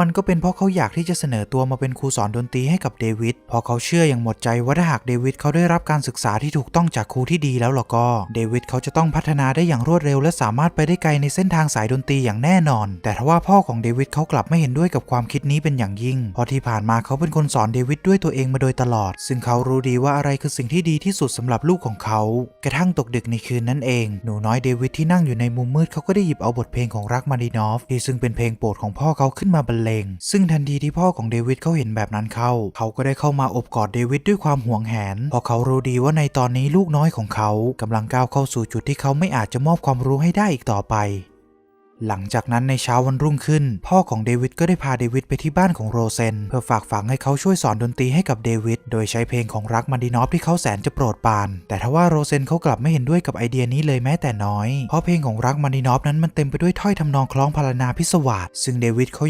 มันก็เป็นเพราะเขาอยากที่จะเสนอตัวมาเป็นครูสอนดนตรีให้กับเดวิดเพราะเขาเชื่ออย่างหมดใจว่าถ้าหากเดวิดเขาได้รับการศึกษาที่ถูกต้องจากครูที่ดีแล้วล่ะก็เดวิดเขาจะต้องพัฒนาได้อย่างรวดเร็ว และสามารถไปได้ไกลในเส้นทางสายดนตรีอย่างแน่นอน แต่ทว่าพ่อของเดวิดเขากลับไม่เห็นด้วยกับความคิดนี้เป็นอย่างยิ่งเพราะที่ผ่านมาเขาเป็นคนสอนเดวิดด้วยตัวเองมาโดยตลอด ซึ่งเขารู้ดีว่าอะไรคือสิ่งที่ดีที่สุดสำหรับลูกของเขา กระทั่งตกดึกในคืนนั้นเอง หนูน้อยเดวิดที่นั่งอยู่ในมุมมืดเขาก็ได้หยิบเอาบทเพลงของรักมาดินอฟที่ซึ่งเป็นเพลงโปรดของพ่อเขาขึ้นมาบรรเลง ซึ่งทันทีที่พ่อของเดวิดเขาเห็นแบบนั้นเข้า เขาก็ได้เข้ามาอบกอดเดวิดด้วยความห่วงแหน เพราะเขารู้ดีว่าในตอนนี้ลูกน้อยของเขากำลังก้าวเข้าสู่จุดที่เขาไม่อาจจะมอบความรู้ให้ได้อีกต่อไปหลังจากนั้นในเช้าวันรุ่งขึ้น พ่อของเดวิดก็ได้พาเดวิดไปที่บ้านของโรเซน เพื่อฝากฝังให้เขาช่วยสอนดนตรีให้กับเดวิดโดยใช้เพลงของรักมันดีนอฟที่เขาแสนจะโปรดปราน แต่ทว่าโรเซนเขากลับไม่เห็นด้วยกับไอเดียนี้เลยแม้แต่น้อย เพราะเพลงของรักมันดีนอฟนั้นมันเต็มไปด้วยถ้อยทำนองคล้องพรรณนาพิศวาสซึ่งเดวิดเขา